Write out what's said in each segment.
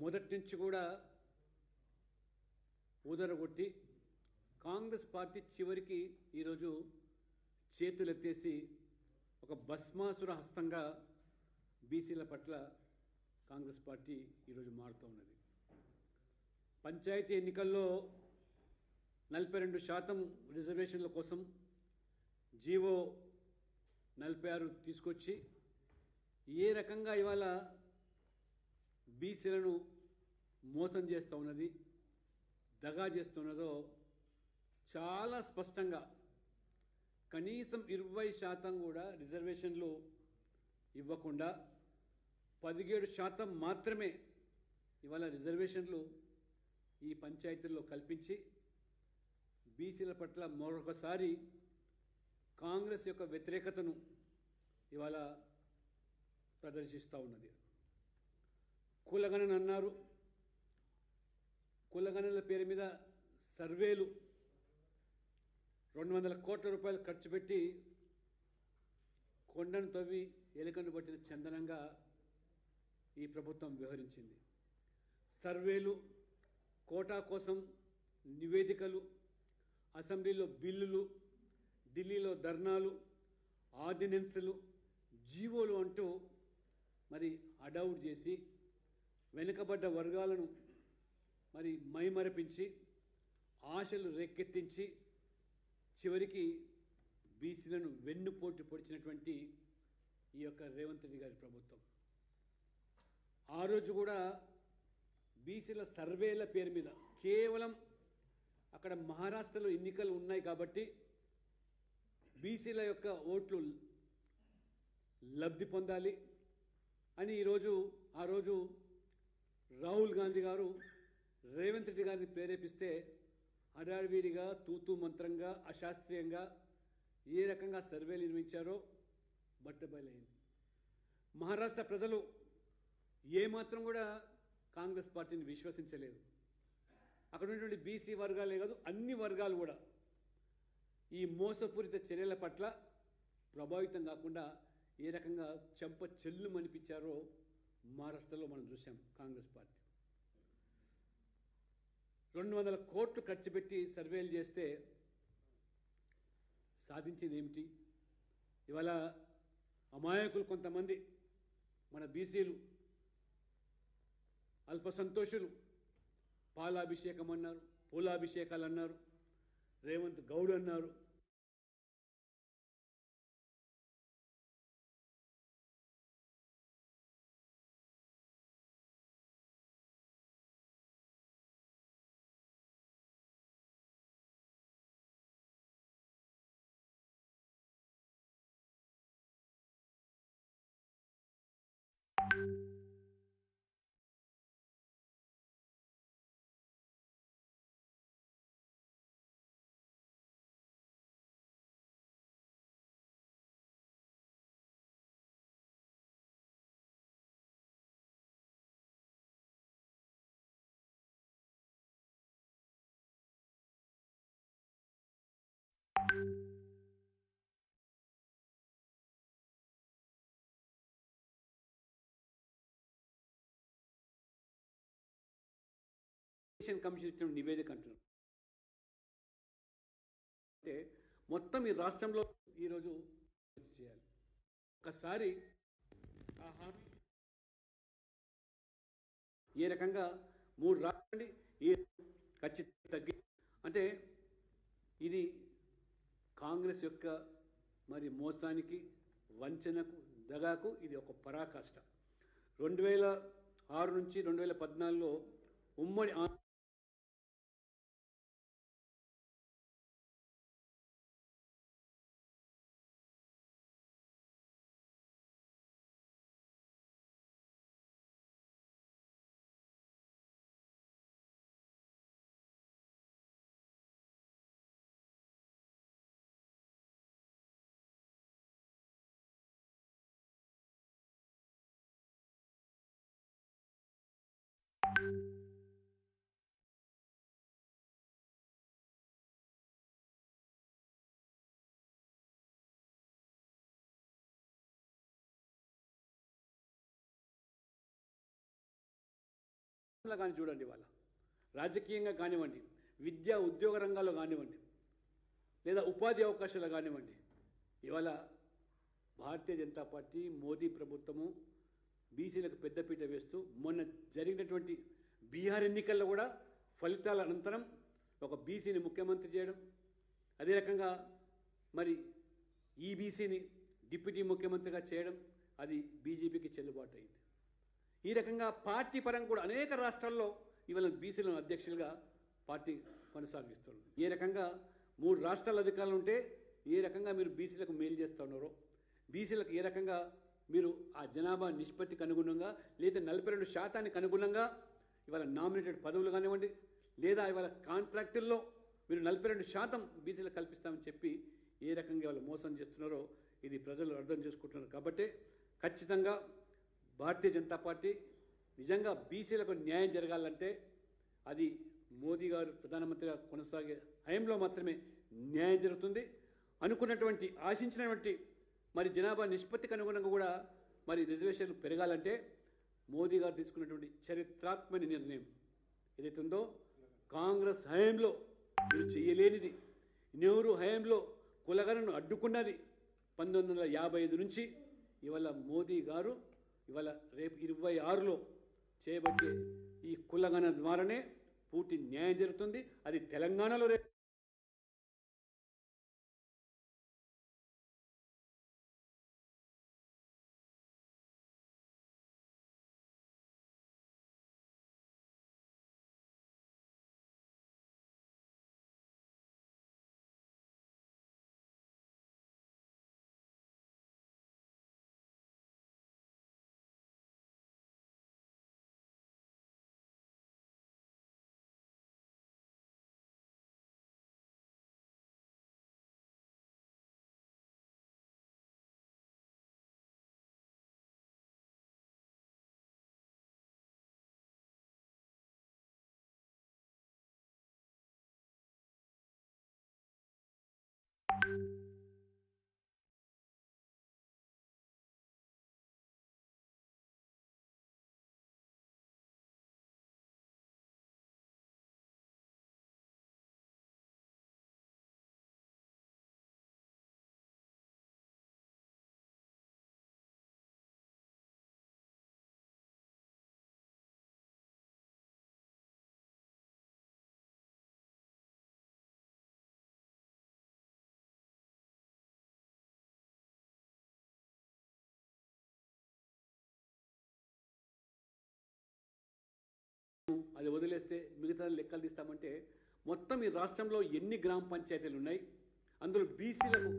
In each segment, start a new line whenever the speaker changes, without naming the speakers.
మొదటి నుంచి కూడా ఊదరగొట్టి కాంగ్రెస్ పార్టీ చివరికి ఈరోజు చేతులెత్తేసి ఒక భస్మాసుర హస్తంగా బీసీల పట్ల కాంగ్రెస్ పార్టీ ఈరోజు మారుతూ ఉన్నది. పంచాయతీ ఎన్నికల్లో నలభై రెండు శాతం రిజర్వేషన్ల కోసం జీవో నలభై ఆరు తీసుకొచ్చి ఏ రకంగా ఇవాళ బీసీలను మోసం చేస్తూ ఉన్నది దగా చేస్తున్నదో చాలా స్పష్టంగా కనీసం ఇరవై శాతం కూడా రిజర్వేషన్లు ఇవ్వకుండా పదిహేడు శాతం మాత్రమే ఇవాళ రిజర్వేషన్లు ఈ పంచాయతీల్లో కల్పించి బీసీల పట్ల మరొకసారి కాంగ్రెస్ యొక్క వ్యతిరేకతను ఇవాళ ప్రదర్శిస్తూ ఉన్నది. కులగణన అన్నారు కులగణనల పేరు మీద సర్వేలు. రెండు వందల కోట్ల రూపాయలు ఖర్చు పెట్టి కొండను తవ్వి ఎలుకను పట్టిన చందనంగా ఈ ప్రభుత్వం వ్యవహరించింది. సర్వేలు కోటా కోసం నివేదికలు అసెంబ్లీలో బిల్లులు ఢిల్లీలో ధర్నాలు ఆర్డినెన్సులు జీవోలు అంటూ మరి అడౌట్ చేసి వెనుకబడ్డ వర్గాలను మరి మైమరపించి ఆశలు రేకెత్తించి చివరికి బీసీలను వెన్నుపోటు పొడిచినటువంటి ఈ యొక్క రేవంత్ రెడ్డి గారి ప్రభుత్వం. ఆ రోజు కూడా బీసీల సర్వేల పేరు మీద కేవలం అక్కడ మహారాష్ట్రలో ఎన్నికలు ఉన్నాయి కాబట్టి బీసీల యొక్క ఓట్లు లబ్ధి పొందాలి అని ఈరోజు ఆ రోజు రాహుల్ గాంధీ గారు రేవంత్ రెడ్డి గారిని ప్రేరేపిస్తే హడావిడిగా తూతూ మంత్రంగా అశాస్త్రీయంగా ఏ రకంగా సర్వేలు నిర్మించారో బట్టబయలైంది. మహారాష్ట్ర ప్రజలు ఏమాత్రం కూడా కాంగ్రెస్ పార్టీని విశ్వసించలేదు. అక్కడ ఉన్నటువంటి బీసీ వర్గాలే కాదు అన్ని వర్గాలు కూడా ఈ మోసపూరిత చర్యల పట్ల ప్రభావితం కాకుండా ఏ రకంగా చెంప చెల్లు మనిపించారో మహారాష్ట్రలో మనం చూసాం కాంగ్రెస్ పార్టీ. రెండు వందల కోట్లు ఖర్చు పెట్టి సర్వేలు చేస్తే సాధించింది ఏమిటి? ఇవాళ అమాయకులు కొంతమంది మన బీసీలు అల్ప సంతోషులు పాలాభిషేకం అన్నారు పూలాభిషేకాలు అన్నారు రేవంత్ గౌడ్ అన్నారు ఎలక్షన్ కమిషన్ ఇచ్చిన నివేదిక అంటున్నారు. అంటే మొత్తం ఈ రాష్ట్రంలో ఈరోజు చేయాలి. ఒకసారి ఆ హామీ ఏ రకంగా మూడు రాకండి ఏ ఖచ్చితంగా తగ్గి అంటే ఇది కాంగ్రెస్ యొక్క మరి మోసానికి వంచనకు దగాకు ఇది ఒక పరాకాష్ట. రెండు వేల ఆరు నుంచి రెండు వేల పద్నాలుగులో ఉమ్మడి ఆంధ్ర కానీ చూడండి వాళ్ళ. రాజకీయంగా కానివ్వండి విద్య ఉద్యోగ రంగాల్లో కానివ్వండి లేదా ఉపాధి అవకాశాలు కానివ్వండి ఇవాళ భారతీయ జనతా పార్టీ మోదీ ప్రభుత్వము బీసీలకు పెద్దపీట వేస్తూ మొన్న జరిగినటువంటి బీహార్ ఎన్నికల్లో కూడా ఫలితాల అనంతరం ఒక బీసీని ముఖ్యమంత్రి చేయడం అదే రకంగా మరి ఈ బీసీని డిప్యూటీ ముఖ్యమంత్రిగా చేయడం అది బీజేపీకి చెల్లుబాటు అయింది ఈ రకంగా పార్టీ పరంగా కూడా అనేక రాష్ట్రాల్లో ఇవాళ బీసీలను అధ్యక్షులుగా పార్టీ కొనసాగిస్తుంది ఏ రకంగా మూడు రాష్ట్రాల అధికారులు ఉంటే ఏ రకంగా మీరు బీసీలకు మేలు చేస్తూ ఉన్నారో బీసీలకు ఏ రకంగా మీరు ఆ జనాభా నిష్పత్తికి అనుగుణంగా లేదా నలభై రెండు శాతానికి అనుగుణంగా ఇవాళ నామినేటెడ్ పదవులు కానివ్వండి లేదా ఇవాళ కాంట్రాక్టుల్లో మీరు నలభై రెండు శాతం బీసీలకు కల్పిస్తామని చెప్పి ఏ రకంగా వాళ్ళు మోసం చేస్తున్నారో ఇది ప్రజలు అర్థం చేసుకుంటున్నారు. కాబట్టి ఖచ్చితంగా భారతీయ జనతా పార్టీ నిజంగా బీసీలకు న్యాయం జరగాలంటే అది మోదీ గారు ప్రధానమంత్రిగా కొనసాగే హయంలో మాత్రమే న్యాయం జరుగుతుంది. అనుకున్నటువంటి ఆశించినటువంటి మరి జనాభా నిష్పత్తికి అనుగుణంగా కూడా మరి రిజర్వేషన్లు పెరగాలంటే మోదీ గారు తీసుకున్నటువంటి చరిత్రాత్మక నిర్ణయం ఏదైతే ఉందో కాంగ్రెస్ హయాంలో మీరు చేయలేనిది నెహ్రూ హయాంలో కులగణను అడ్డుకున్నది పంతొమ్మిది వందల యాభై ఐదు నుంచి ఇవాళ మోదీ గారు ఇవాళ రేపు ఇరవై ఆరులో చేయబట్టే ఈ కులగణ ద్వారానే పూర్తి న్యాయం జరుగుతుంది. అది తెలంగాణలో రేపు వదిలేస్తే మిగతా లెక్కలు తీస్తామంటే మొత్తం ఈ రాష్ట్రంలో ఎన్ని గ్రామ పంచాయతీలు ఉన్నాయి? అందులో బీసీలకు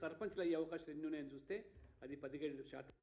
సర్పంచ్లు అయ్యే అవకాశాలు ఎన్ని ఉన్నాయని చూస్తే అది పదిహేడు శాతం.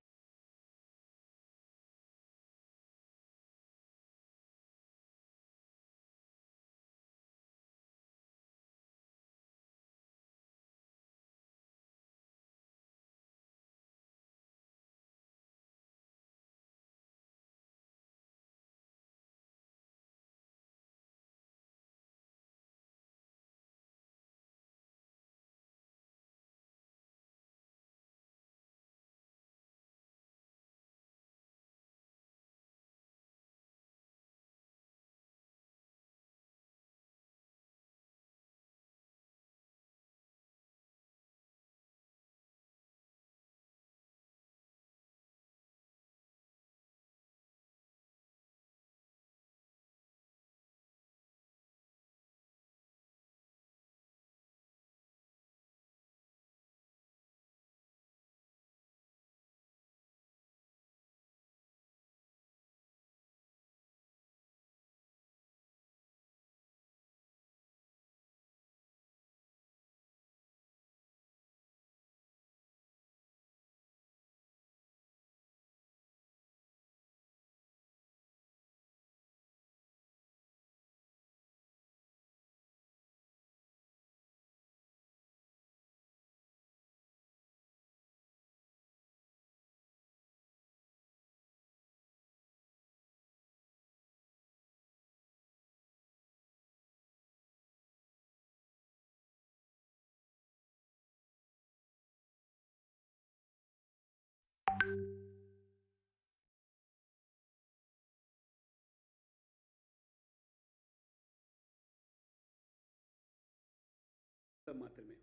మాత్రమే.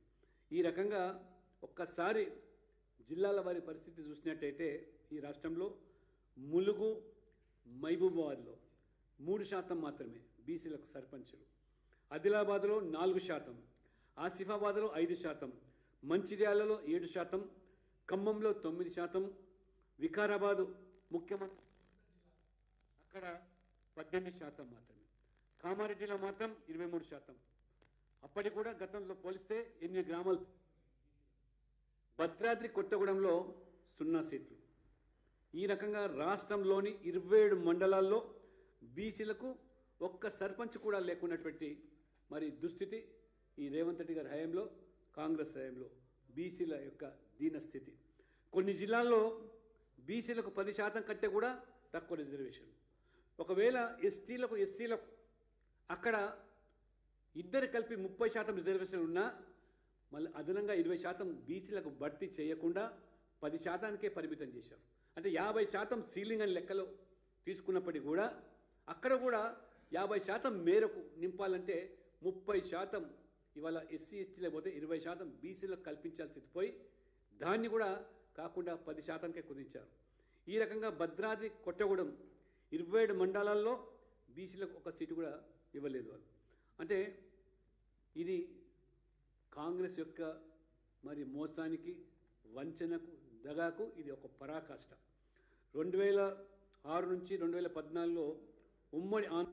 ఈ రకంగా ఒక్కసారి జిల్లాల వారి పరిస్థితి చూసినట్టయితే ఈ రాష్ట్రంలో ములుగు మహబూబాబాద్లో మూడు శాతం మాత్రమే బీసీలకు సర్పంచులు. ఆదిలాబాద్లో నాలుగు శాతం ఆసిఫాబాద్లో ఐదు శాతం మంచిర్యాలలో ఏడు శాతం ఖమ్మంలో తొమ్మిది శాతం వికారాబాదు ముఖ్యమంత్రి అక్కడ పద్దెనిమిది శాతం మాత్రమే. కామారెడ్డిలో మాత్రం ఇరవై మూడు శాతం. అప్పటికి కూడా గతంలో పోలిస్తే ఎనిమిది గ్రామాలు. భద్రాద్రి కొత్తగూడెంలో సున్నా సీట్లు. ఈ రకంగా రాష్ట్రంలోని ఇరవై ఏడు మండలాల్లో బీసీలకు ఒక్క సర్పంచ్ కూడా లేకున్నటువంటి మరి దుస్థితి ఈ రేవంత్ రెడ్డి గారి హయాంలో కాంగ్రెస్ హయాంలో బీసీల యొక్క దీనస్థితి కొన్ని జిల్లాల్లో బీసీలకు పది శాతం కంటే కూడా తక్కువ రిజర్వేషన్ ఒకవేళ ఎస్టీలకు ఎస్సీలకు అక్కడ ఇద్దరు కలిపి ముప్పై శాతం రిజర్వేషన్ ఉన్నా మళ్ళీ అదనంగా ఇరవై శాతం బీసీలకు భర్తీ చేయకుండా పది శాతానికే పరిమితం చేశారు. అంటే యాభై శాతం సీలింగ్ అని లెక్కలో తీసుకున్నప్పటికీ కూడా అక్కడ కూడా యాభై శాతం మేరకు నింపాలంటే ముప్పై శాతం ఇవాళ ఎస్సీ ఎస్టీ పోతే ఇరవై శాతం బీసీలకు కల్పించాల్సి పోయి దాన్ని కూడా కాకుండా పది శాతానికే కుదించారు. ఈ రకంగా భద్రాద్రి కొట్టగూడెం ఇరవై ఏడు మండలాల్లో బీసీలకు ఒక సీటు కూడా ఇవ్వలేదు వాళ్ళు. అంటే ఇది కాంగ్రెస్ యొక్క మరి మోసానికి వంచనకు దగాకు ఇది ఒక పరాకాష్ట. రెండు వేల ఆరు నుంచి రెండు వేల పద్నాలుగులో ఉమ్మడి ఆంధ్ర